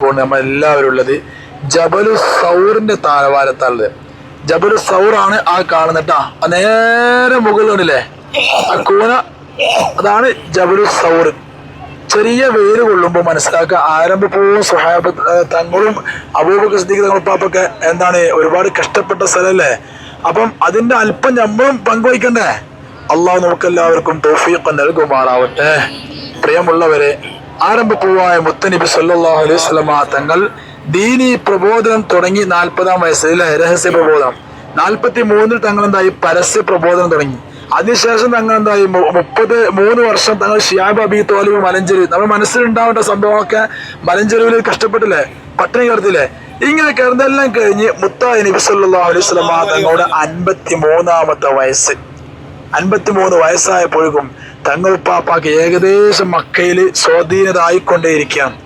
നമ്മൾ എല്ലാവരും ഉള്ളത് ജബലു സൗറിന്റെ താരവാരത്താണുള്ളത് ജബലു സൗറാണ് ആ കാണുന്നിട്ടാ നേരെ മുകളിലുണ്ടല്ലേ ആ കൂന അതാണ് ജബലു സൗർ. ചെറിയ വെയിൽ കൊള്ളുമ്പോൾ മനസ്സിലാക്കുക ആരംഭപ്പൂവും സുഹാബ് തങ്ങളും അബൂബക്കർ സിദ്ദീഖ് തങ്ങൾ പാപ്പൊക്കെ എന്താണ് ഒരുപാട് കഷ്ടപ്പെട്ട സ്ഥലമല്ലേ? അപ്പം അതിന്റെ അല്പം നമ്മളും പങ്കുവയ്ക്കണ്ടേ അള്ളാഹു നമുക്കെല്ലാവർക്കും തോഫീഖ് നൽകുമാറാവട്ടെ. പ്രിയമുള്ളവരെ ആരംഭപ്പൂവായ മുത്തനബി സല്ലാഹു അലൈഹി സ്വലമ തങ്ങൾ ദീനി പ്രബോധനം തുടങ്ങി നാൽപ്പതാം വയസ്സിൽ രഹസ്യ പ്രബോധനം. നാൽപ്പത്തി മൂന്നിൽ തങ്ങൾ എന്തായി പരസ്യ പ്രബോധനം തുടങ്ങി. അതിനുശേഷം തങ്ങൾ എന്തായി മുപ്പത് മൂന്ന് വർഷം തങ്ങൾ ഷിയാബ് അബി തോലിബ് മലഞ്ചെരുവ് നമ്മുടെ മനസ്സിലുണ്ടാവേണ്ട സംഭവമൊക്കെ മലഞ്ചെരുവിൽ കഷ്ടപ്പെട്ടില്ലേ? പട്ടിണി കിടത്തില്ലേ? ഇങ്ങനെ കിടന്നെല്ലാം കഴിഞ്ഞ് മുത്തായി നബി സല്ലല്ലാഹു അലൈഹി വസല്ലമ തങ്ങളുടെ അൻപത്തി മൂന്നാമത്തെ വയസ്സ്. അൻപത്തി മൂന്ന് വയസ്സായപ്പോഴേക്കും തങ്ങൾ പാപ്പാക്ക് ഏകദേശം മക്കയിൽ സ്വാധീനത ആയിക്കൊണ്ടേയിരിക്കുകയാണ്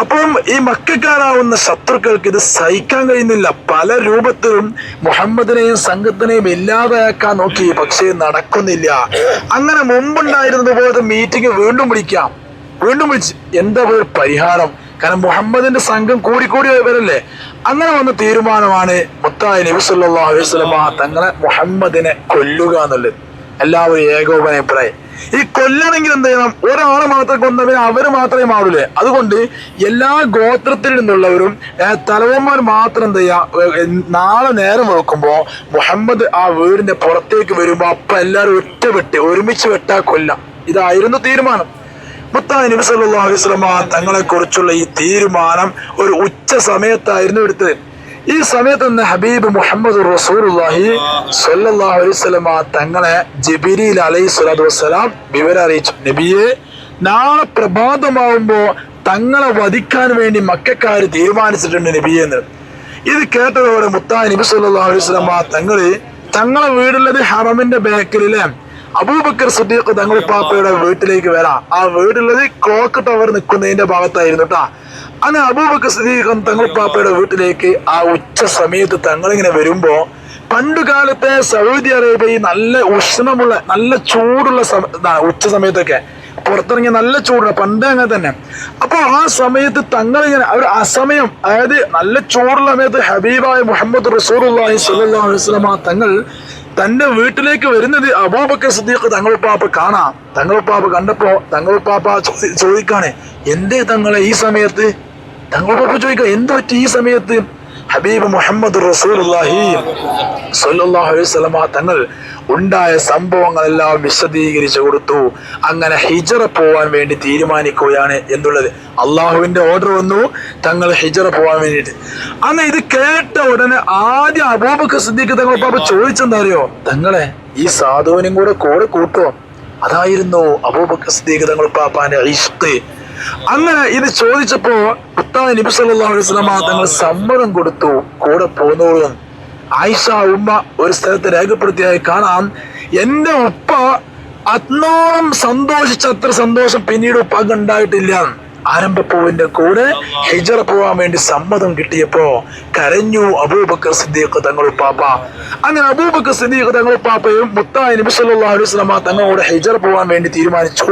അപ്പം ഈ മക്കാരാവുന്ന ശത്രുക്കൾക്ക് ഇത് സഹിക്കാൻ കഴിയുന്നില്ല. പല രൂപത്തിലും മുഹമ്മദിനെയും സംഘത്തിനെയും ഇല്ലാതെയാക്കാൻ നോക്കി. പക്ഷേ നടക്കുന്നില്ല. അങ്ങനെ മുമ്പുണ്ടായിരുന്നത് പോലെ മീറ്റിംഗ് വീണ്ടും വിളിക്കാം. വീണ്ടും വിളിച്ച് എന്താ ഒരു പരിഹാരം? കാരണം മുഹമ്മദിന്റെ സംഘം കൂടിക്കൂടി വരല്ലേ? അങ്ങനെ വന്ന തീരുമാനമാണ് മുത്തായ നബി അലൈഹി വസല്ലം തങ്ങളെ മുഹമ്മദിനെ കൊല്ലുക എന്നുള്ളത്. എല്ലാവരും ഏകോപനപ്രായം ഈ കൊല്ലണമെങ്കിൽ എന്ത് ചെയ്യണം? ഒരാളെ മാത്രം കൊന്നവര് അവർ മാത്രമേ മാറൂലേ. അതുകൊണ്ട് എല്ലാ ഗോത്രത്തിൽ നിന്നുള്ളവരും തലവന്മാർ മാത്രം എന്ത് ചെയ്യാ നാളെ നേരം നോക്കുമ്പോ മുഹമ്മദ് ആ വീടിന്റെ പുറത്തേക്ക് വരുമ്പോ അപ്പൊ എല്ലാവരും ഒറ്റപ്പെട്ട് ഒരുമിച്ച് വെട്ടാ കൊല്ല. ഇതായിരുന്നു തീരുമാനം. മുത്തായ നബി സല്ലല്ലാഹു അലൈഹി വസല്ലം തങ്ങളെ കുറിച്ചുള്ള ഈ തീരുമാനം ഒരു ഉച്ച സമയത്തായിരുന്നു എടുത്തത്. ഈ സമയത്ത് നിന്ന് ഹബീബ് മുഹമ്മദ് റസൂലുള്ളാഹി സല്ലാഹു വസല്ലമ തങ്ങളെ ജബിരി അലൈഹി സ്വലാത്തു വസ്സലാം വിവരം അറിയിച്ചു. നബിയെ നാളെ പ്രഭാതമാവുമ്പോ തങ്ങളെ വധിക്കാൻ വേണ്ടി മക്കാർ തീരുമാനിച്ചിട്ടുണ്ട് നബിയെ എന്ന്. ഇത് കേട്ടതോടെ മുത്താൻ നബി സല്ലാഹു അലൈഹി വസല്ലമ തങ്ങൾ തങ്ങളെ വീടുള്ളത് ഹറമിന്റെ ബേക്കലിലെ അബൂബക്കർ സുദ്ദീഖ് തങ്ങൾ പാപ്പയുടെ വീട്ടിലേക്ക് വരാം. ആ വീടുള്ളത് ക്ലോക്ക് ടവർ നിൽക്കുന്നതിന്റെ ഭാഗത്തായിരുന്നു കേട്ടാ അങ്ങനെ അബൂബക്കർ സുദ്ദീഖ് തങ്ങൾ പാപ്പയുടെ വീട്ടിലേക്ക് ആ ഉച്ച സമയത്ത് തങ്ങളിങ്ങനെ വരുമ്പോ പണ്ട് കാലത്തെ സൗദി അറേബ്യയിൽ നല്ല ഉഷ്ണമുള്ള നല്ല ചൂടുള്ള സമയ ഉച്ച സമയത്തൊക്കെ പുറത്തിറങ്ങിയ നല്ല ചൂടുള്ള പണ്ട് അങ്ങനെ തന്നെ. അപ്പൊ ആ സമയത്ത് തങ്ങളിങ്ങനെ ഒരു അസമയം അതായത് നല്ല ചൂടുള്ള സമയത്ത് ഹബീബായ മുഹമ്മദ് സ്വല്ലല്ലാഹു അലൈഹി വസല്ലമ തങ്ങൾ തന്റെ വീട്ടിലേക്ക് വരുന്നത് അബൂബക്കർ കാണാം. പാപ്പ കണ്ടപ്പോ തങ്ങളുപ്പാപ്പ പാപ്പ ചോദിക്കാണ് എന്തേ തങ്ങളെ ഈ സമയത്ത്? തങ്ങളുപ്പാപ്പ ചോദിക്കാം എന്ത് പറ്റി ഈ സമയത്ത്? ഹബീബ് മുഹമ്മദ് തങ്ങൾ ഉണ്ടായ സംഭവങ്ങളെല്ലാം വിശദീകരിച്ചു കൊടുത്തു. അങ്ങനെ ഹിജറ പോവാൻ വേണ്ടി തീരുമാനിക്കുകയാണ് എന്നുള്ളത്. അള്ളാഹുവിന്റെ ഓർഡർ വന്നു തങ്ങൾ ഹിജറ പോവാൻ വേണ്ടിയിട്ട്. അന്ന് ഇത് കേട്ട ഉടനെ ആദ്യം അബൂബക്കർ സിദ്ദീഖ് തങ്ങൾ പാപ്പ ചോദിച്ചെന്താ അറിയോ തങ്ങളെ ഈ സാധുവിനും കൂടെ കൂടെ കൂട്ടോ? അതായിരുന്നു അബൂബക്കർ സിദ്ദീഖ് തങ്ങൾ പാപ്പാന്റെ ഇഷ്ട് അങ്ങനെ ഇത് ചോദിച്ചപ്പോ ഉത്താദ് നബി സല്ലല്ലാഹു അലൈഹി തങ്ങൾ സമ്മതം കൊടുത്തു. കൂടെ പോന്നോളും. ആയിഷ ഉമ്മ ഒരു സ്ഥലത്ത് രേഖപ്പെടുത്തിയായി കാണാം. എന്റെ ഉപ്പ അത്നോളം സന്തോഷിച്ചത്ര സന്തോഷം പിന്നീട് ഉപ്പാക്ക് ഉണ്ടായിട്ടില്ല. ആരംഭപ്പൂവിന്റെ കൂടെ ഹിജറ പോവാൻ വേണ്ടി സമ്മതം കിട്ടിയപ്പോ കരഞ്ഞു അബൂബക്കർ സിദ്ദീഖ് തങ്ങൾ പാപ്പ അങ്ങനെ അബൂബക്കർ സിദ്ദീഖ് തങ്ങൾ പാപ്പയും മുത്തായ നബി സല്ലല്ലാഹു അലൈഹി തങ്ങളോട് ഹിജറ പോവാൻ വേണ്ടി തീരുമാനിച്ചു.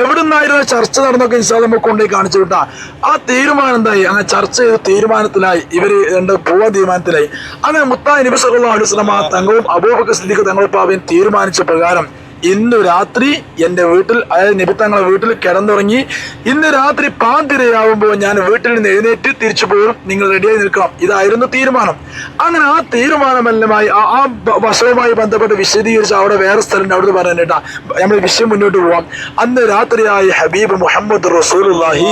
എവിടുന്നായിരുന്നു ചർച്ച നടന്നൊക്കെ ഇൻഷാ നമുക്ക് കൊണ്ടുപോയി കാണിച്ചു വിട്ടാ. ആ തീരുമാനം എന്തായി? അങ്ങനെ ചർച്ച ചെയ്ത തീരുമാനത്തിലായി. ഇവർ രണ്ട് പോവാൻ തീരുമാനത്തിലായി. അങ്ങനെ മുത്തായ നബി സല്ലല്ലാഹു അലൈഹി തങ്ങളും അബൂബക്കർ സിദ്ദീഖ് തങ്ങൾ പാപ്പയും തീരുമാനിച്ച പ്രകാരം ഇന്ന് രാത്രി എന്റെ വീട്ടിൽ അതായത് നിബിത്തങ്ങളെ വീട്ടിൽ കിടന്നുറങ്ങി ഇന്ന് രാത്രി പാന്തിരയാവുമ്പോൾ ഞാൻ വീട്ടിൽ നിന്ന് എഴുന്നേറ്റ് തിരിച്ചു പോകും നിങ്ങൾ റെഡിയായി നിൽക്കണം. ഇതായിരുന്നു തീരുമാനം. അങ്ങനെ ആ തീരുമാനമെല്ലാമായി ആ വശവുമായി ബന്ധപ്പെട്ട് വിശദീകരിച്ച് അവിടെ വേറെ സ്ഥലം അവിടെ കേട്ടാ നമ്മൾ വിഷയം മുന്നോട്ട് പോവാം. അന്ന് രാത്രിയായി ഹബീബ് മുഹമ്മദ് റസൂലുള്ളാഹി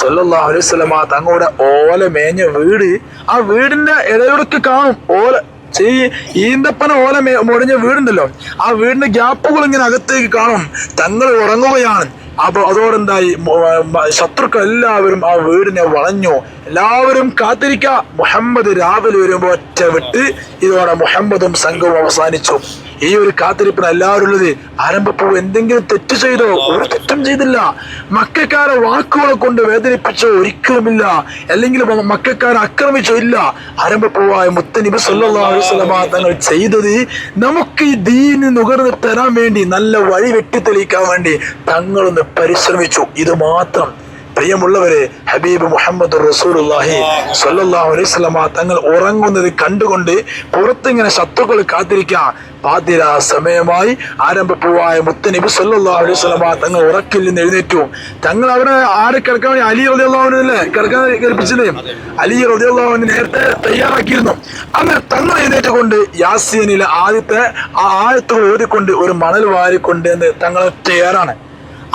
സല്ലല്ലാഹു അലൈഹി സ്വലമ തങ്ങളുടെ ഓല മേഞ്ഞ വീട് ആ വീടിന്റെ ഇടയിലൊക്കെ കാണും. ഓല ഈ ഈന്തപ്പന ഓല മുടിഞ്ഞ വീടുണ്ടല്ലോ. ആ വീടിന്റെ ഗ്യാപ്പുകൾ ഇങ്ങനെ അകത്തേക്ക് കാണും. തങ്ങൾ ഉറങ്ങുകയാണ്. അപ്പൊ അതോടെന്തായി? ശത്രുക്കൾ എല്ലാവരും ആ വീടിനെ വളഞ്ഞു. എല്ലാവരും കാത്തിരിക്ക. മുഹമ്മദ് രാവിലെ വരുമ്പോ ഒറ്റ വിട്ട് ഇതോടെ മുഹമ്മദും സംഘവും അവസാനിച്ചു. ഈ ഒരു കാത്തിരിപ്പിന് എല്ലാവരും ഉള്ളത് ആരംഭപ്പോ എന്തെങ്കിലും തെറ്റ് ചെയ്തോ? ഒരു തെറ്റും ചെയ്തില്ല. മക്കാരെ വാക്കുകളെ കൊണ്ട് വേദനിപ്പിച്ചോ? ഒരിക്കലുമില്ല. അല്ലെങ്കിൽ മക്കാരെ ആക്രമിച്ചോ? ഇല്ല. ആരംഭപ്പൂവായ മുത്തനിബ് സല്ലല്ലാഹു തങ്ങൾ ചെയ്തത് നമുക്ക് ഈ ദീന് നുകർന്ന് തരാൻ വേണ്ടി നല്ല വഴി വെട്ടിത്തെളിയിക്കാൻ വേണ്ടി തങ്ങളൊന്ന് പരിശ്രമിച്ചു. ഇത് മാത്രം. പ്രിയമുള്ളവരെ ഹബീബ് മുഹമ്മദ് റസൂലുള്ളാഹി സ്വല്ലല്ലാഹു അലൈഹി വസല്ലമ തങ്ങൾ ഉറങ്ങുന്നത് കണ്ടുകൊണ്ട് പുറത്തിങ്ങനെ ശത്രുക്കൾ കാത്തിരിക്കാം. പാതിര സമയമായി ആരംഭപ്പൂവായ മുത്തനബി സല്ലാഹു അലൈഹി തങ്ങൾ ഉറക്കിൽ നിന്ന് എഴുന്നേറ്റു. തങ്ങൾ അവിടെ ആരെ കിടക്കാൻ അലി റളിയല്ലാഹുവിനല്ലേ കിടക്കാൻ കൽപ്പിച്ചത് അലി റളിയല്ലാഹുവിന് നേരത്തെ തയ്യാറാക്കിയിരുന്നു. അങ്ങനെ തങ്ങൾ എഴുന്നേറ്റ് കൊണ്ട് യാസീനിലെ ആദ്യത്തെ ആ ആഴത്തുകൾ ഓതിക്കൊണ്ട് ഒരു മണൽ വാരിക്കൊണ്ട് എന്ന് തങ്ങൾ തയ്യാറാണ്.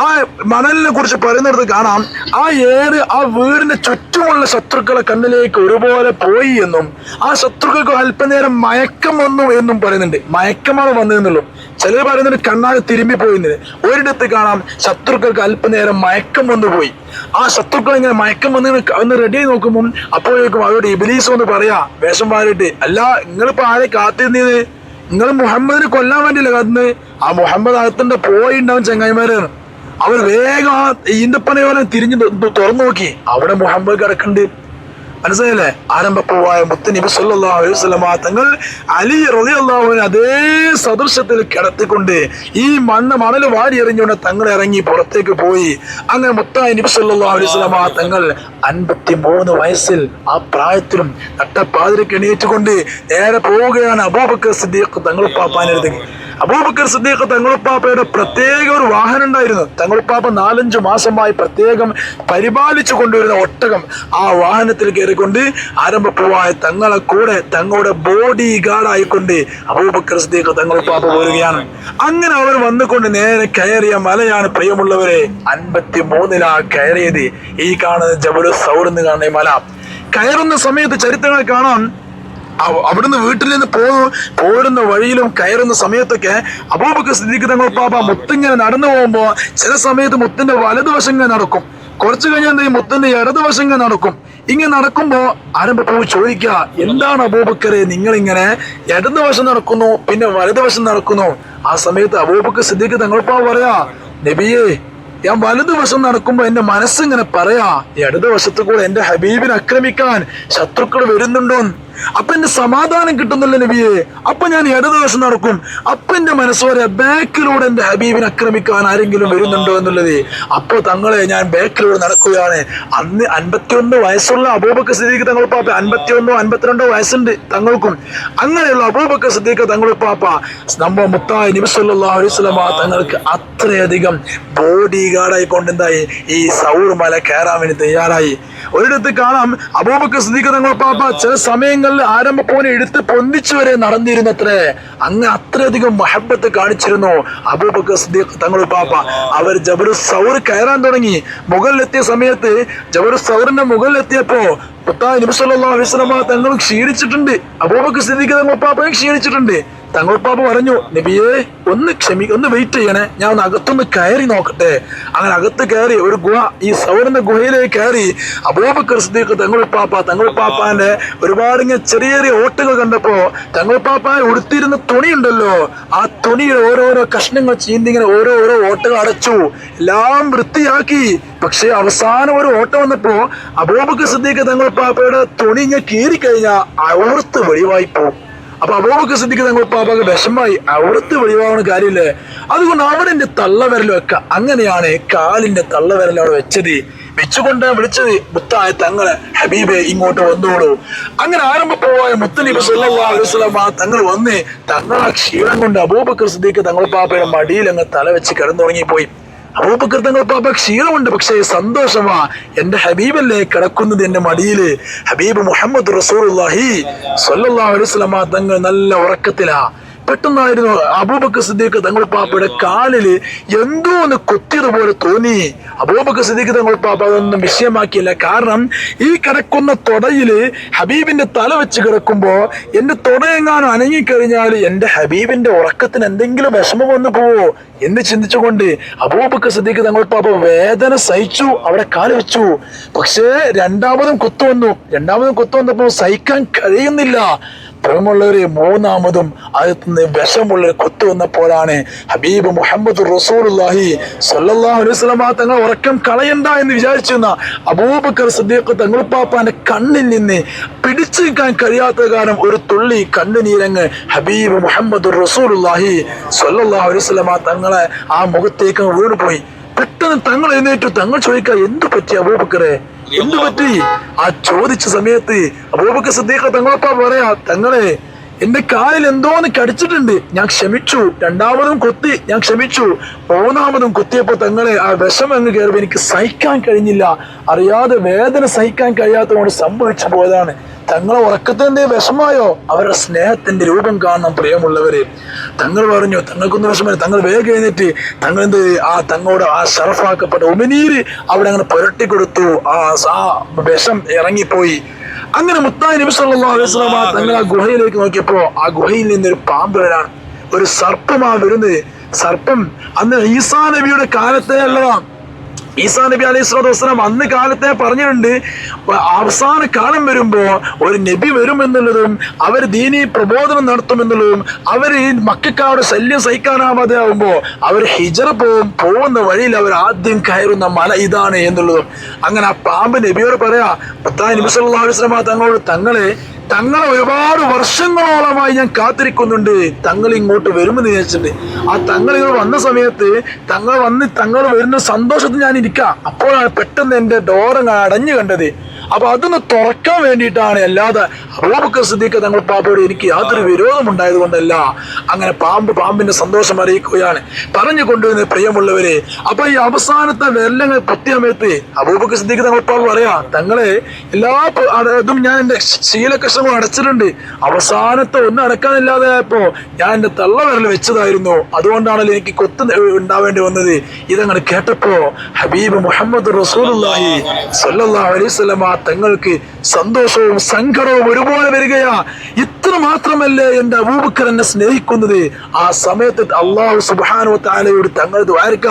ആ മണലിനെ കുറിച്ച് പറയുന്നിടത്ത് കാണാം ആ ഏറ് ആ വീടിന്റെ ചുറ്റുമുള്ള ശത്രുക്കളെ കണ്ണിലേക്ക് ഒരുപോലെ പോയി എന്നും ആ ശത്രുക്കൾക്ക് അല്പനേരം മയക്കം വന്നു എന്നും പറയുന്നുണ്ട്. മയക്കമാണ് വന്നതെന്നുള്ളൂ ചിലർ പറയുന്നുണ്ട് കണ്ണാകെ തിരുമ്പി പോയിന്ന്. ഒരിടത്ത് കാണാം ശത്രുക്കൾക്ക് അല്പനേരം മയക്കം വന്നു പോയി. ആ ശത്രുക്കൾ ഇങ്ങനെ മയക്കം വന്ന് ഒന്ന് റെഡി ആയി നോക്കുമ്പോൾ അപ്പോഴേക്കും അവരോട് ഇബിലീസ് ഒന്ന് പറയാ വേഷം പാലിട്ട് അല്ല നിങ്ങളിപ്പോ ആരെ കാത്തിരുന്നത് നിങ്ങൾ മുഹമ്മദിനെ കൊല്ലാൻ വേണ്ടിയില്ല കാത്തുന്നത്? ആ മുഹമ്മദ് അകത്തിന്റെ പോയിണ്ടാവും ചങ്ങായിമാരാണ്. അവർ വേഗം ആ ഈന്തപ്പനയോലെ തിരിഞ്ഞു തുറന്നു നോക്കി. അവിടെ മുഹമ്മദ് കിടക്കുന്നുണ്ട്. മനസ്സിലായില്ലേ? ആരംഭപ്പൂവായ മുത്ത് നബി സല്ലല്ലാഹു അലൈഹി വസല്ലമ തങ്ങൾ അലി റളിയല്ലാഹുവിനെ അതേ സദൃശത്തിൽ കിടത്തിക്കൊണ്ട് ഈ മണ്ണ് മണൽ വാരി എറിഞ്ഞുകൊണ്ട് തങ്ങൾ ഇറങ്ങി പുറത്തേക്ക് പോയി. അങ്ങനെ മുത്തായ നബി വസല്ലമ തങ്ങൾ അൻപത്തി മൂന്ന് വയസ്സിൽ ആ പ്രായത്തിലും നട്ടപ്പാതിരക്ക് എണീറ്റുകൊണ്ട് നേരെ പോവുകയാണ് അബൂബക്കർ സിദ്ദീഖ് തങ്ങൾ പാപ്പാനെടുത്ത് അബൂബക്കർ സിദ്ദീഖ് തങ്ങളുപ്പാപ്പയുടെ പ്രത്യേക ഒരു വാഹനം ഉണ്ടായിരുന്നു. തങ്ങളുപ്പാപ്പ നാലഞ്ചു മാസമായി പ്രത്യേകം പരിപാലിച്ചു കൊണ്ടുവരുന്ന ഒട്ടകം ആ വാഹനത്തിൽ കയറിക്കൊണ്ട് ആരംഭപ്പൂവായ തങ്ങളെ കൂടെ തങ്ങളുടെ ബോഡി ഗാർഡ് ആയിക്കൊണ്ട് അബൂബക്കർ സിദ്ദീഖ് തങ്ങളുപ്പാപ്പ പോരുകയാണ്. അങ്ങനെ അവർ വന്നുകൊണ്ട് നേരെ കയറിയ മലയാണ് പ്രിയമുള്ളവരെ. അൻപത്തി മൂന്നിലാ കയറിയത്. ഈ കാണുന്ന ജബലു സൗർ എന്ന് കാണുന്ന മല. കയറുന്ന സമയത്ത് ചരിത്രങ്ങൾ കാണാം. അവിടുന്ന് വീട്ടിൽ നിന്ന് പോ പോരുന്ന വഴിയിലും കയറുന്ന സമയത്തൊക്കെ അബൂബക്കർ സിദ്ദീഖ് തങ്ങൾ പാപ്പ മുത്തിങ്ങനെ നടന്നു പോകുമ്പോ ചില സമയത്ത് മുത്തിന്റെ വലതുവശം നടക്കും. കുറച്ചു കഴിഞ്ഞാൽ ഈ മുത്തിന്റെ ഇടതുവശം നടക്കും. ഇങ്ങനെ നടക്കുമ്പോ ആരംഭപ്പോ ചോദിക്ക എന്താണ് അബൂബക്കറെ? നിങ്ങൾ ഇങ്ങനെ ഇടതുവശം നടക്കുന്നു പിന്നെ വലതുവശം നടക്കുന്നു. ആ സമയത്ത് അബൂബക്കർ സിദ്ദീഖ് തങ്ങൾപ്പാ പറയാ നബിയേ ഞാൻ വലതുവശം നടക്കുമ്പോ എന്റെ മനസ്സിങ്ങനെ പറയാ ഇടതുവശത്ത് കൂടെ എന്റെ ഹബീബിനെ ആക്രമിക്കാൻ ശത്രുക്കൾ വരുന്നുണ്ടോ അപ്പൊ എന്റെ സമാധാനം കിട്ടുന്നില്ല നബിയെ. അപ്പൊ ഞാൻ ഇടതുവശം നടക്കും. അപ്പൊ എന്റെ മനസ്സ് വരെ ബാക്കിലൂടെ എന്റെ ഹബീബിനെ ആക്രമിക്കാൻ ആരെങ്കിലും വരുന്നുണ്ടോ എന്നുള്ളത്. അപ്പൊ തങ്ങളെ ഞാൻ ബാക്കിലൂടെ നടക്കുകയാണ്. അന്ന് അൻപത്തിയൊന്ന് വയസ്സുള്ള അബൂബക്കർ സിദ്ദീഖ് തങ്ങൾ പാപ്പ. അൻപത്തിയൊന്നോ അൻപത്തിരണ്ടോ വയസ്സുണ്ട് തങ്ങൾക്കും. അങ്ങനെയുള്ള അബൂബക്കർ സിദ്ദീഖ് തങ്ങൾ പാപ്പ. നമ്മ മുത്തായ അലൈസ്ലാമ തങ്ങൾക്ക് അത്രയധികം ബോഡി ഗാർഡായി കൊണ്ടെന്തായി ഈ സൗർ മല കയറാൻ വേണ്ടി തയ്യാറായി. ഒരിടത്ത് കാണാം അബൂബക്കർ സിദ്ദീഖ് തങ്ങൾ പാപ്പ. ചില സമയങ്ങളിൽ ആരംഭപ്പോനെ എടുത്ത് പൊന്തിച്ചു വരെ നടന്നിരുന്നത്രേ അങ്ങ് അത്രയധികം മഹബത്ത് കാണിച്ചിരുന്നു. അബൂബക്കർ സിദ്ദീഖ് തങ്ങളുടെ പാപ്പ അവർ ജബറു സൗർ കയറാൻ തുടങ്ങി. മുകളിലെത്തിയ സമയത്ത് ജബറു സൗറിന്റെ മുകളിലെത്തിയപ്പോ പുത്തായ അലൈഹി വസല്ലം തങ്ങൾ ക്ഷീണിച്ചിട്ടുണ്ട്. അബൂബക്കർ സിദ്ദീഖ് തങ്ങളുടെ പാപ്പയും ക്ഷീണിച്ചിട്ടുണ്ട്. തങ്ങളുപ്പാപ്പ പറഞ്ഞു നബിയെ ഒന്ന് ക്ഷമി ഒന്ന് വെയിറ്റ് ചെയ്യണേ. ഞാൻ ഒന്ന് അകത്തൊന്ന് കയറി നോക്കട്ടെ. അങ്ങനെ അകത്ത് കയറി ഒരു ഗുഹ ഈ സൗരന്റെ ഗുഹയിലേക്ക് കയറി അബൂബക്കർ സിദ്ദീഖ് തങ്ങൾ പാപ്പാന്റെ ഒരുപാട് ഇങ്ങനെ ചെറിയ ചെറിയ ഓട്ടുകൾ കണ്ടപ്പോ പാപ്പ ഉടുത്തിരുന്ന തുണി ഉണ്ടല്ലോ ആ തുണിയുടെ ഓരോരോ കഷ്ണങ്ങൾ ചീന്തി ഇങ്ങനെ ഓരോ ഓട്ടകൾ അടച്ചു എല്ലാം വൃത്തിയാക്കി. പക്ഷെ അവസാനം ഒരു ഓട്ടം വന്നപ്പോ അബൂബക്കർ സിദ്ദീഖ് തങ്ങളുപ്പാപ്പയുടെ തുണി ഇങ്ങനെ കീറിക്കഴിഞ്ഞാൽ അവർത്ത് വെളിവായി പോകും അപ്പൊ അബൂബക്കർ സിദ്ദിഖ് തങ്ങൾ പാപ്പാക്ക് വിഷമായി അവിടുത്തെ വെളിവാവുന്ന കാര്യമില്ലേ? അതുകൊണ്ട് അവിടെ എന്റെ തള്ളവിരൽ വെക്ക അങ്ങനെയാണ് കാലിന്റെ തള്ളവിരൽ അവിടെ വെച്ചത്. വെച്ചുകൊണ്ട് വിളിച്ചത് മുത്തായ തങ്ങളെ ഹബീബെ ഇങ്ങോട്ട് വന്നോളൂ. അങ്ങനെ ആരംഭ പോവായ വസല്ലം ആ തങ്ങൾ വന്ന് തങ്ങളെ ക്ഷീണം കൊണ്ട് അബൂബക്കർ സിദ്ദീഖ് തങ്ങൾ പാപ്പയുടെ മടിയിൽ അങ്ങ് തല വെച്ച് കിടന്നുറങ്ങിപ്പോയി. അബൂബക്കർ തങ്ങൾ പാപ്പ ക്ഷീണമുണ്ട്. പക്ഷേ സന്തോഷമാ. എന്റെ ഹബീബല്ലേ കിടക്കുന്നത് എന്റെ മടിയിൽ. ഹബീബ് മുഹമ്മദ് വസല്ലമ തങ്ങൾ നല്ല ഉറക്കത്തിലാ. പെട്ടെന്നായിരുന്നു അബൂബക്കർ സിദ്ദീഖ് തങ്ങൾ പാപ്പയുടെ കാലിൽ എന്തോ ഒന്ന് കൊത്തിയതുപോലെ തോന്നി. അബൂബക്കർ സിദ്ദീഖ് തങ്ങൾ പാപ്പ അതൊന്നും വിഷയമാക്കിയില്ല. കാരണം ഈ കിടക്കുന്ന തൊടയിൽ ഹബീബിന്റെ തല വെച്ച് കിടക്കുമ്പോ എന്റെ തൊടയെങ്ങാനും അനങ്ങിക്കഴിഞ്ഞാൽ എന്റെ ഹബീബിന്റെ ഉറക്കത്തിന് എന്തെങ്കിലും വിഷമം വന്നു പോവോ എന്ന് ചിന്തിച്ചുകൊണ്ട് അബൂബക്കർ സിദ്ദീഖ് തങ്ങൾ പാപ്പ വേദന സഹിച്ചു അവിടെ കാൽ വെച്ചു. പക്ഷേ രണ്ടാമതും കൊത്തു വന്നു. രണ്ടാമതും കൊത്തു വന്നപ്പോ സഹിക്കാൻ കഴിയുന്നില്ല. പ്രമുള്ളവര് മൂന്നാമതും അതിന് വിഷമുള്ള കൊത്തു വന്നപ്പോഴാണ് ഹബീബ് മുഹമ്മദ് റസൂലുള്ളാഹി സ്വല്ലല്ലാഹു അലൈഹി തങ്ങൾ ഉറക്കം കളയണ്ട എന്ന് വിചാരിച്ചിരുന്ന അബൂബക്കർ സിദ്ദീഖ് തങ്ങളുപ്പാപ്പാന്റെ കണ്ണിൽ നിന്ന് പിടിച്ചു നിൽക്കാൻ കഴിയാത്ത കാരണം ഒരു തുള്ളി കണ്ണുനീരങ്ങ് ഹബീബ് മുഹമ്മദ് റസൂലുള്ളാഹി സ്വല്ലല്ലാഹു അലൈഹി തങ്ങളെ ആ മുഖത്തേക്ക് വീണുപോയി. പെട്ടെന്ന് തങ്ങൾ എഴുന്നേറ്റു. തങ്ങൾ ചോദിക്കുക എന്ത് പറ്റി അബൂബക്കറെ? എന്ത് പറ്റി? ആ ചോദിച്ച സമയത്ത് അബൂബക്കർ സിദ്ദീഖ് തങ്ങളപ്പ പറയാ തങ്ങളെ എന്റെ കാലിൽ എന്തോന്ന് കടിച്ചിട്ടുണ്ട്. ഞാൻ ക്ഷമിച്ചു. രണ്ടാമതും കൊത്തി. ഞാൻ ക്ഷമിച്ചു. മൂന്നാമതും കൊത്തിയപ്പോൾ തങ്ങളെ ആ വിഷം അങ്ങ് കയറുമ്പോൾ എനിക്ക് സഹിക്കാൻ കഴിഞ്ഞില്ല. അറിയാതെ വേദന സഹിക്കാൻ കഴിയാത്തതുകൊണ്ട് സംഭവിച്ചു പോയതാണ്. തങ്ങളെ ഉറക്കത്തിന്റെ വിഷമായോ അവരുടെ സ്നേഹത്തിന്റെ രൂപം കാണണം പ്രിയമുള്ളവര് തങ്ങൾ പറഞ്ഞു തങ്ങൾക്കൊന്നും വിഷമമില്ല. തങ്ങൾ വേഗം എഴുന്നേറ്റ് തങ്ങൾ എന്ത് ആ തങ്ങളോട് ആ ഷറഫാക്കപ്പെട്ട ഉമിനീര് അവിടെ അങ്ങനെ പുരട്ടി കൊടുത്തു. ആ ആ വിഷം ഇറങ്ങിപ്പോയി. അങ്ങനെ മുത്തായി വസല്ലമ തങ്ങൾ ആ ഗുഹയിലേക്ക് നോക്കിയപ്പോ ആ ഗുഹയിൽ നിന്നൊരു പാമ്പ് വരാൻ ഒരു സർപ്പമാ വരുന്നത്. സർപ്പം അന്ന് ഈസാ നബിയുടെ കാലത്തെ അല്ലതാണ് ഈസാ നബി അലൈഹി സ്വലാത്തു വസ്സലാം അന്ന് കാലത്തെ പറഞ്ഞിട്ടുണ്ട് അവസാന കാലം വരുമ്പോൾ ഒരു നബി വരും എന്നുള്ളതും അവർ ദീനി പ്രബോധനം നടത്തുമെന്നുള്ളതും അവർ ഈ മക്കാരുടെ ശല്യം സഹിക്കാനാവാതെ ആകുമ്പോൾ അവർ ഹിജറ പോവും പോകുന്ന വഴിയിൽ അവർ ആദ്യം കയറുന്ന മല ഇതാണ് എന്നുള്ളതും. അങ്ങനെ ആ പാമ്പ് നബിയോട് പറയാ പത്താം നബി സല്ലല്ലാഹു അലൈഹി തങ്ങളോട് തങ്ങളെ തങ്ങളെ ഒരുപാട് വർഷങ്ങളോളമായി ഞാൻ കാത്തിരിക്കുന്നുണ്ട്. തങ്ങൾ ഇങ്ങോട്ട് വരുമെന്ന് വിചാരിച്ചിട്ടുണ്ട്. ആ തങ്ങൾ ഇങ്ങോട്ട് വന്ന സമയത്ത് തങ്ങൾ വന്ന് തങ്ങൾ വരുന്ന സന്തോഷത്തിൽ ഞാൻ ഇരിക്കാം. അപ്പോഴാണ് പെട്ടെന്ന് എന്റെ ഡോറങ്ങ് അടഞ്ഞു കണ്ടത്. അപ്പൊ അതൊന്ന് തുറക്കാൻ വേണ്ടിയിട്ടാണ് അല്ലാതെ അബൂബക്കർ സിദ്ദീഖ് തങ്ങൾ പാപ്പയോട് എനിക്ക് യാതൊരു വിരോധം ഉണ്ടായത് കൊണ്ടല്ല. അങ്ങനെ പാമ്പ് പാമ്പിന്റെ സന്തോഷം അറിയിക്കുകയാണ്. പറഞ്ഞു കൊണ്ടുവരുന്ന പ്രിയമുള്ളവരെ അപ്പൊ ഈ അവസാനത്തെ വെല്ലങ്ങൾ പൊത്തിയമേത്ത് അബൂബക്കർ സിദ്ദീഖ് തങ്ങൾ പാപ്പ പറയാ തങ്ങളെ എല്ലാ അതും ഞാൻ എന്റെ ശീലകഷ്ണങ്ങൾ അടച്ചിട്ടുണ്ട്. അവസാനത്തെ ഒന്നും അടക്കാനില്ലാതെ ആയപ്പോ ഞാൻ എന്റെ തള്ളവിരൽ വെച്ചതായിരുന്നു. അതുകൊണ്ടാണല്ലോ എനിക്ക് കൊത്ത് ഉണ്ടാവേണ്ടി വന്നത്. ഇതങ്ങനെ കേട്ടപ്പോ ഹബീബ് മുഹമ്മദ് അലൈഹി വസല്ലമ തങ്ങൾക്ക് സന്തോഷവും സങ്കടവും ഒരുപോലെ വരികയാ. ഇത്ര മാത്രമല്ലേ എന്റെ അബൂബക്കർ എന്നെ സ്നേഹിക്കുന്നത്? ആ സമയത്ത് അള്ളാഹു സുബാനോ താലയോട് തങ്ങൾ ദ്വാരക്ക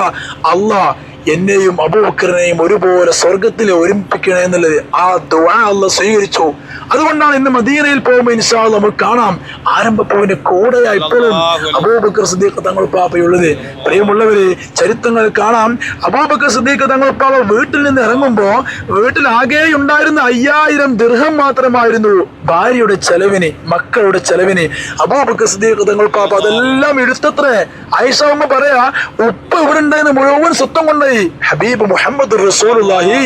അള്ളാഹ് എന്നെയും അബൂബക്കറിനെയും ഒരുപോലെ സ്വർഗത്തിൽ ഒരുമിപ്പിക്കണേ എന്നുള്ളത് ആ ദുആ സ്വീകരിച്ചു. അതുകൊണ്ടാണ് ഇന്ന് മദീനയിൽ പോകുമ്പോൾ ഇൻഷാ നമ്മൾ നമുക്ക് കാണാം. ആരംഭപ്പൂവിന്റെ കൂടെയാ ഇപ്പോഴും അബൂബക്കർ സിദ്ദീഖ് തങ്ങൾ പാപ്പയുള്ളത്. പ്രിയമുള്ളവര് ചരിത്രങ്ങൾ കാണാം. അബൂബക്കർ സിദ്ദീഖ് തങ്ങൾ പാപ്പ വീട്ടിൽ നിന്ന് ഇറങ്ങുമ്പോൾ വീട്ടിൽ ആകെ ഉണ്ടായിരുന്ന അയ്യായിരം ദീർഘം മാത്രമായിരുന്നു ഭാര്യയുടെ ചെലവിന് മക്കളുടെ ചെലവിന്. അബൂബക്കർ സിദ്ദീഖ് തങ്ങൾ പാപ്പ അതെല്ലാം എടുത്തത്രേ. ആയിഷ അമ്മ പറയാ ഉപ്പ് ഇവിടെ ഉണ്ടായിരുന്ന മുഴുവൻ സ്വത്തം കൊണ്ടായി ഹബീബ് മുഹമ്മദ് റസൂലുള്ളാഹി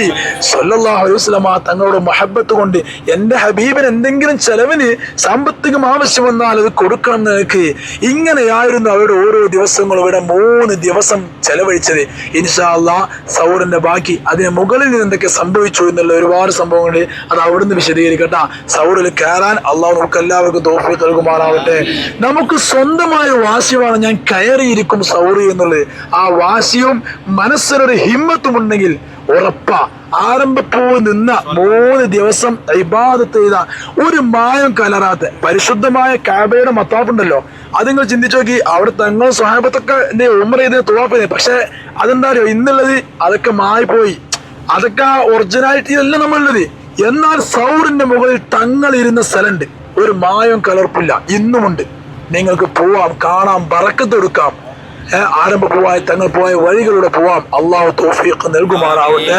സ്വല്ലല്ലാഹു അലൈഹി വസല്ലമ തങ്ങളുടെ മുഹബത്ത് കൊണ്ട് എന്റെ ഹബീബിന് എന്തെങ്കിലും ചെലവിന് സാമ്പത്തികം ആവശ്യം വന്നാൽ അത് കൊടുക്കണം നിനക്ക്. ഇങ്ങനെയായിരുന്നു അവരുടെ ഓരോ ദിവസങ്ങളും ഇവിടെ മൂന്ന് ദിവസം ചെലവഴിച്ചത്. ഇൻഷാ അള്ളാ സൗറിന്റെ ബാക്കി അതിന് മുകളിൽ നിന്ന് എന്തൊക്കെ സംഭവിച്ചു എന്നുള്ള ഒരുപാട് സംഭവങ്ങൾ അത് അവിടുന്ന് വിശദീകരിക്കട്ടെ. സൗറിൽ കയറാൻ അള്ളാഹു നമുക്ക് എല്ലാവർക്കും തോഫി നൽകുമാറാവട്ടെ. നമുക്ക് സ്വന്തമായ വാശിയാണ് ഞാൻ കയറിയിരിക്കും സൗറി എന്നുള്ളത്. ആ വാശിയും മനസ്സിനൊരു ഹിമ്മത്തും ഉണ്ടെങ്കിൽ ഉറപ്പ. ആരംഭപ്പൂ നിന്ന മൂന്ന് ദിവസം ഇബാദത്ത് ചെയ്ത ഒരു മായം കലരാത്ത പരിശുദ്ധമായ കാബയുടെ മത്താപ്പുണ്ടല്ലോ. അത് നിങ്ങൾ ചിന്തിച്ചു നോക്കി അവിടെ തങ്ങൾ സ്വഹാബത്തൊക്കെ ഉമർ ചെയ്ത് തുവാപ്പ് പക്ഷെ അതെന്താ അറിയോ? ഇന്നുള്ളത് അതൊക്കെ മാറിപ്പോയി. അതൊക്കെ ആ ഒറിജിനാലിറ്റി അല്ല നമ്മളുള്ളത് എന്നാൽ സൗറിന്റെ മുകളിൽ തങ്ങൾ ഇരുന്ന സ്ഥലമുണ്ട്. ഒരു മായം കലർപ്പില്ല. ഇന്നുമുണ്ട്. നിങ്ങൾക്ക് പോവാം കാണാം ബറക്കത്തെടുക്കാം ഏഹ് ആരംഭ പോവാൻ തങ്ങൾ പോയ വഴികളിലൂടെ പോവാം. അള്ളാഹു തോഫീഖ് നൽകുമാറാവട്ടെ.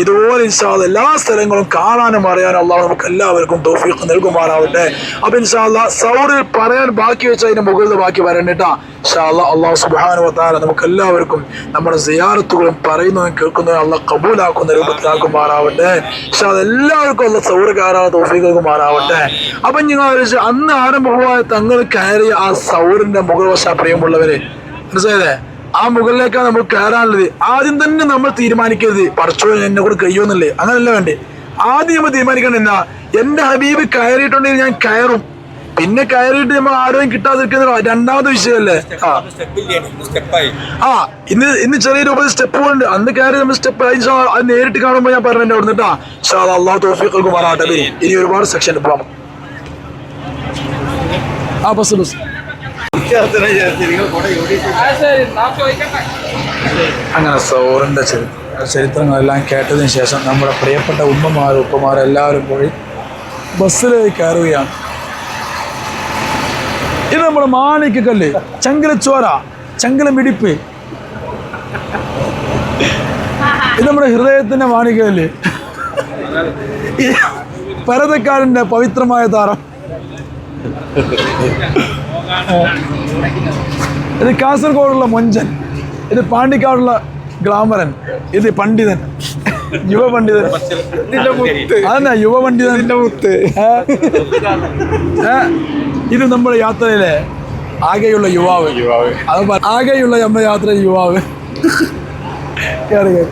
ഇതുപോലെ ഇൻഷാല്ല എല്ലാ സ്ഥലങ്ങളും കാണാനും അറിയാനും അള്ളാഹു നമുക്ക് എല്ലാവർക്കും തോഫീഖ് നൽകുമാറാവട്ടെ. അപ്പൊ ഇൻഷാല്ല സൗറിൽ പറയാൻ ബാക്കി വെച്ച അതിന്റെ മുകളിൽ ബാക്കി വരണ്ടിട്ടാ ഇൻഷാല്ല അള്ളാഹു സുബാന നമുക്ക് എല്ലാവർക്കും നമ്മുടെ സിയാറത്തുകളും പറയുന്നതും കേൾക്കുന്നതും അള്ളാഹ് കബൂലാക്കുന്ന രൂപത്തിലാക്കുമാറാവട്ടെ. പക്ഷെ എല്ലാവർക്കും അള്ള സൗറ് കയറാതെ തോഫീഖ് നൽകുമാറാവട്ടെ. അപ്പൊ നിങ്ങൾ അന്ന് ആരംഭമായ തങ്ങൾ കയറിയ ആ സൗറിന്റെ മുഖവശ പ്രിയമുള്ളവരെ മനസ്സിലായേ ആ മുകളിലേക്കാണ് നമ്മൾ കയറാനുള്ളത് ആദ്യം തന്നെ നമ്മൾ തീരുമാനിക്കരുത്. പടച്ചോ എന്നെ കൂടെ കഴിയുമെന്നല്ലേ? അങ്ങനല്ല വേണ്ടേ. ആദ്യം നമ്മൾ തീരുമാനിക്കണം എന്നാ എന്റെ ഹബീബ് കയറിയിട്ടുണ്ടെങ്കിൽ ഞാൻ കയറും. പിന്നെ കയറിയിട്ട് നമ്മൾ ആരോഗ്യം കിട്ടാതിരിക്കുന്ന രണ്ടാമത്തെ വിഷയമല്ലേ? ആ. ഇന്ന് ഇന്ന് ചെറിയ രൂപത്തിൽ സ്റ്റെപ്പുകളുണ്ട് അന്ന് കയറി നമ്മൾ സ്റ്റെപ്പ് അത് നേരിട്ട് കാണുമ്പോൾ ഞാൻ പറഞ്ഞു അവിടെ നിന്നിട്ടാ അള്ളാഹു തോഫിക്കൾക്ക് മാറാട്ടെ വരും. ഇനി ഒരുപാട് സെക്ഷൻ പോകാം ആ ബസ് ബസ് അങ്ങനെ സൗറിന്റെ ചരിത്രം ചരിത്രങ്ങളെല്ലാം കേട്ടതിന് ശേഷം നമ്മുടെ പ്രിയപ്പെട്ട ഉമ്മമാരും ഉപ്പമാരും എല്ലാവരും പോയി ബസ്സിലേക്ക് കയറുകയാണ്. ഇത് നമ്മുടെ മാണിക്കല്ല് ചങ്കിലച്ചോര ചങ്കിലമിടിപ്പ്. ഇത് നമ്മുടെ ഹൃദയത്തിന്റെ മാണിക്കല്ല് പരതക്കാരന്റെ പവിത്രമായ താരം. ഇത് കാസർഗോഡുള്ള മൊഞ്ചൻ. ഇത് പാണ്ടിക്കാടുള്ള ഗ്ലാമറൻ. ഇത് പണ്ഡിതൻ. യുവ പണ്ഡിതൻ അതന്നെ യുവ പണ്ഡിതൻ മുത്ത്. ഇത് നമ്മുടെ യാത്രയിലെ ആകെയുള്ള യുവാവ്. യുവാവ്. അത് ആകെയുള്ള നമ്മുടെ യാത്രയിൽ യുവാവ്. കേറി കേറി.